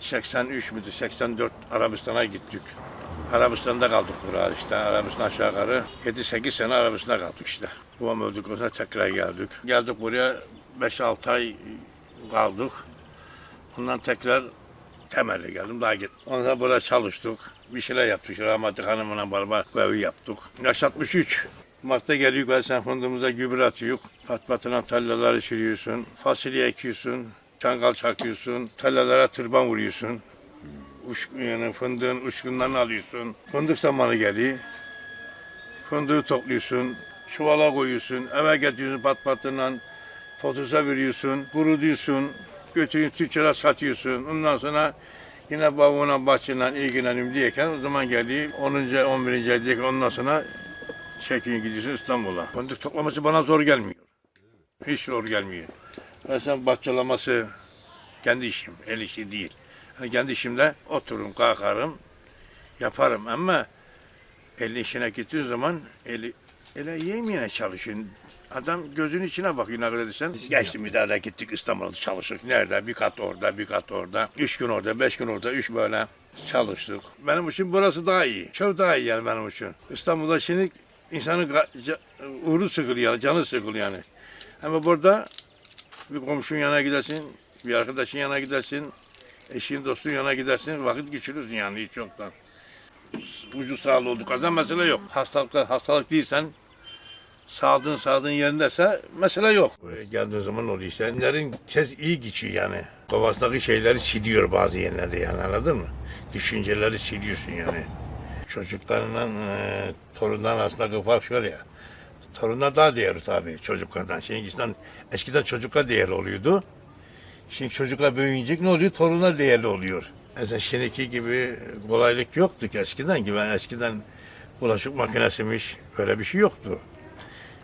83 müydü 84 Arabistan'a gittik. Arabistan'da kaldık buraya işte Arabistan aşağı yukarı 7-8 sene Arabistan'da kaldık işte. Babam öldükten sonra tekrar geldik. Geldik buraya 5-6 ay kaldık. Ondan tekrar temelli geldim daha git. Ondan burada çalıştık. Bir şeyler yaptık. Rahmetli hanımla beraber evi yaptık. Yaş 63. Mart'ta geliyor ve sen fındığımıza gübre atıyor. Pat patına tallaları sürüyorsun. Fasulye ekiyorsun. Çangal çakıyorsun. Tallalara tırban vuruyorsun. Uç, yani fındığın uçkunlarını alıyorsun. Fındık zamanı geliyor. Fındığı topluyorsun. Çuvala koyuyorsun. Eve getiriyorsun pat patına. Fotosa veriyorsun. Kurutuyorsun. Götürüyorsun tüccara satıyorsun. Ondan sonra yine babamla bahçeyle ilgilenim diyeken o zaman geliyor 10. 11. ay diyeken ondan sonra çekin gidiyorsun İstanbul'a. Fındık toplaması bana zor gelmiyor. Hiç zor gelmiyor. Mesela bahçelaması kendi işim, el işi değil. Yani kendi işimde otururum, kalkarım, yaparım ama el işine gittiği zaman eli ele yemeyene çalışın. Adam gözünün içine bakıyor ne kadar desen. Geçtiğimiz yerde gittik İstanbul'da çalıştık. Nerede? Bir kat orada, bir kat orada. Üç gün orada, beş gün orada, üç böyle çalıştık. Benim için burası daha iyi. Çok daha iyi yani benim için. İstanbul'da şimdi insanın uğru sıkılıyor yani, canı sıkılıyor yani. Ama burada bir komşun yanına gidersin, bir arkadaşın yanına gidersin, eşin dostun yanına gidersin, vakit geçirirsin yani hiç yoktan. Ucu sağlığı olduk kazan mesele yok. Hastalık, hastalık değilsen, sağlığın sağlığın yerindeyse mesele yok. Geldiğin zaman oluyor işte. Enlerin tez iyi geçiyor yani. Kafasındaki şeyleri siliyor bazı yerlerde yani anladın mı? Düşünceleri siliyorsun yani. Çocuklarla e, torunların arasındaki fark şöyle ya. Torunlar daha değerli tabii çocuklardan. Şimdi eskiden, eskiden çocuklar değerli oluyordu. Şimdi çocuklar büyüyünce ne oluyor? Torunlar değerli oluyor. Mesela şimdiki gibi kolaylık yoktu ki eskiden gibi. Yani eskiden bulaşık makinesiymiş böyle bir şey yoktu.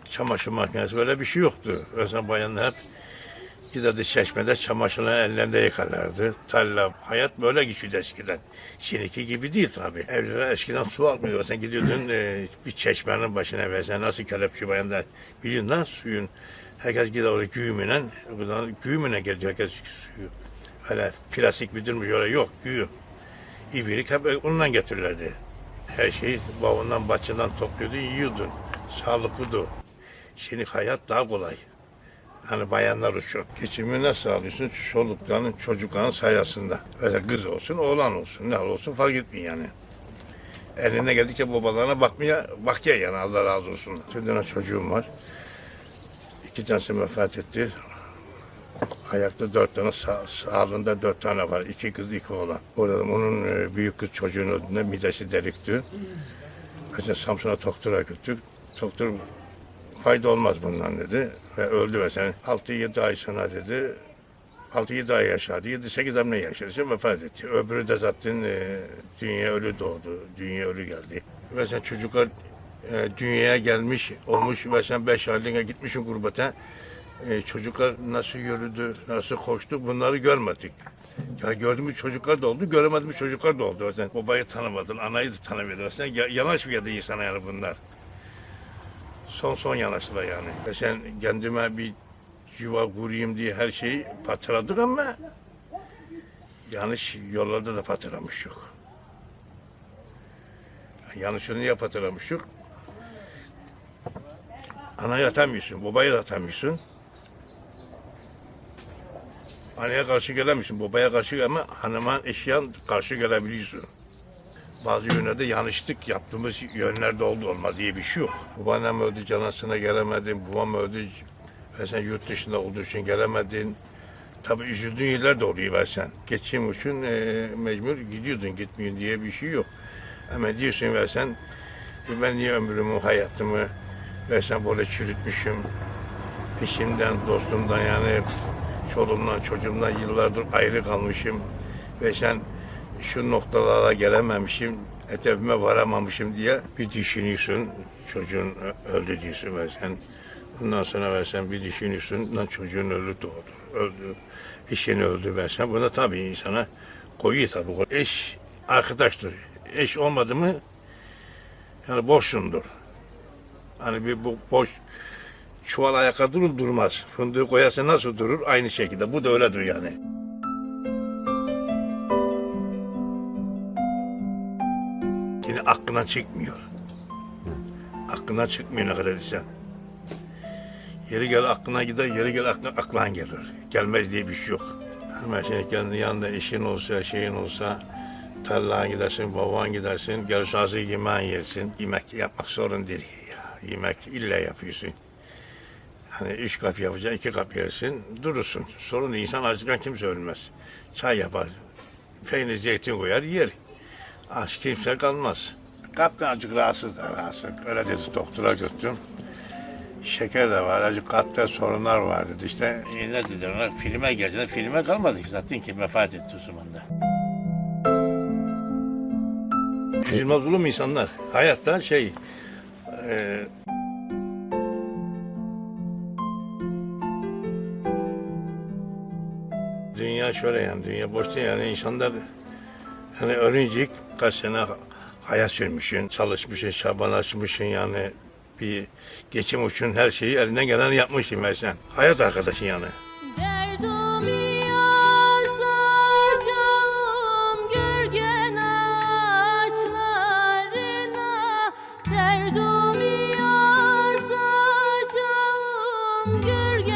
Çamaşır makinesi böyle bir şey yoktu. Mesela bayanlar hep giderdi çeşmede çamaşırları ellerinde yıkarlardı. Tarla, hayat böyle geçiyordu eskiden. Şimdiki gibi değil tabii. Evlere eskiden su almıyor. Sen gidiyordun e, bir çeşmenin başına ve sen nasıl kelepçe bayanda biliyorsun lan suyun. Herkes gider oraya güğümüne, oradan güğümüne gelecek herkes suyu. Öyle plastik müdürmüş öyle yok güğüm. İbirik hep ondan getirirlerdi. Her şeyi bavundan, bahçeden topluyordun, yiyordun. Sağlıklıydı. Şimdi hayat daha kolay. Hani bayanlar için. Geçimini nasıl sağlıyorsun? Çolukların, çocukların sayesinde. Mesela kız olsun, oğlan olsun. Ne olsun fark etmiyor yani. Eline geldikçe babalarına bakmaya, bakıyor yani Allah razı olsun. Bir tane çocuğum var. İki tanesi vefat etti. Ayakta dört tane, sağ, sağlığında dört tane var. İki kız, iki oğlan. Orada onun e, büyük kız çocuğun öldüğünde midesi delikti. Mesela Samsun'a doktora götürdük. Doktor fayda olmaz bundan dedi. Ve öldü mesela. 6-7 ay sonra dedi. 6-7 ay yaşadı. 7-8 ay ne yaşadı? Vefat etti. Öbürü de zaten e, dünya ölü doğdu. Dünya ölü geldi. Mesela çocuklar e, dünyaya gelmiş olmuş ve sen 5 aylığına gitmişsin gurbete. E, çocuklar nasıl yürüdü, nasıl koştu bunları görmedik. Ya gördüğümüz çocuklar da oldu, göremediğimiz çocuklar da oldu. Sen babayı tanımadın, anayı da tanımadın. Sen ya- yanaş bir insana yani bunlar son son yanaştılar yani. Ve sen kendime bir yuva kurayım diye her şeyi patladık ama yanlış yollarda da patlamış yok. Yanlış yolu niye patlamış yok? Anayı atamıyorsun, babayı da atamıyorsun. Anneye karşı gelemiyorsun, babaya karşı ama hanıma eşyan karşı gelebiliyorsun bazı yönlerde yanlışlık yaptığımız yönlerde oldu olma diye bir şey yok. Babaannem öldü, canasına gelemedim, babam öldü ve sen yurt dışında olduğu için gelemedin. Tabii üzüldüğün yerler de oluyor ve sen. Geçim için e, mecbur gidiyordun, gitmeyin diye bir şey yok. Ama diyorsun ve sen e, ben niye ömrümü, hayatımı ve sen böyle çürütmüşüm. Eşimden, dostumdan yani çoluğumdan, çocuğumdan yıllardır ayrı kalmışım. Ve sen şu noktalara gelememişim, hedefime varamamışım diye bir düşünüyorsun. Çocuğun öldü diyorsun ve sen bundan sonra ve sen bir düşünüyorsun. Lan çocuğun öldü doğdu, öldü. Eşin öldü ve sen buna tabii insana koyuyor tabii. Eş arkadaştır. Eş olmadı mı yani boşsundur. Hani bir bu boş çuval ayakta durur durmaz. Fındığı koyarsa nasıl durur? Aynı şekilde. Bu da öyledir yani. Aklından çıkmıyor. Aklından çıkmıyor ne kadar desen. Yeri gel aklına gider, yeri gel aklına, aklına gelir. Gelmez diye bir şey yok. Hemen şey kendi yanında işin olsa, şeyin olsa tarlaya gidersin, baban gidersin, gel sazı yemeğin yersin. Yemek yapmak sorun değil. Yemek illa yapıyorsun. Hani üç kap yapacaksın, iki kap yersin, durursun. Sorun insan acıkan kimse ölmez. Çay yapar, peynir, zeytin koyar, yer. Aç kimse kalmaz. Kalpten acık rahatsız da rahatsız. Öyle dedi doktora götürdüm. Şeker de var, acık kalpte sorunlar var dedi. İşte e, ne dediler ona, filme geldiler. Filme kalmadı ki zaten ki vefat etti o zaman da. Üzülmez olur mu insanlar? Hayatta şey, e, Dünya şöyle yani, dünya boş değil yani insanlar yani öğrenciyik kaç sene hayat sürmüşsün, çalışmışsın, çabalaşmışsın yani bir geçim için her şeyi elinden gelen yapmışsın ben sen. Hayat arkadaşın yani. Gürgen.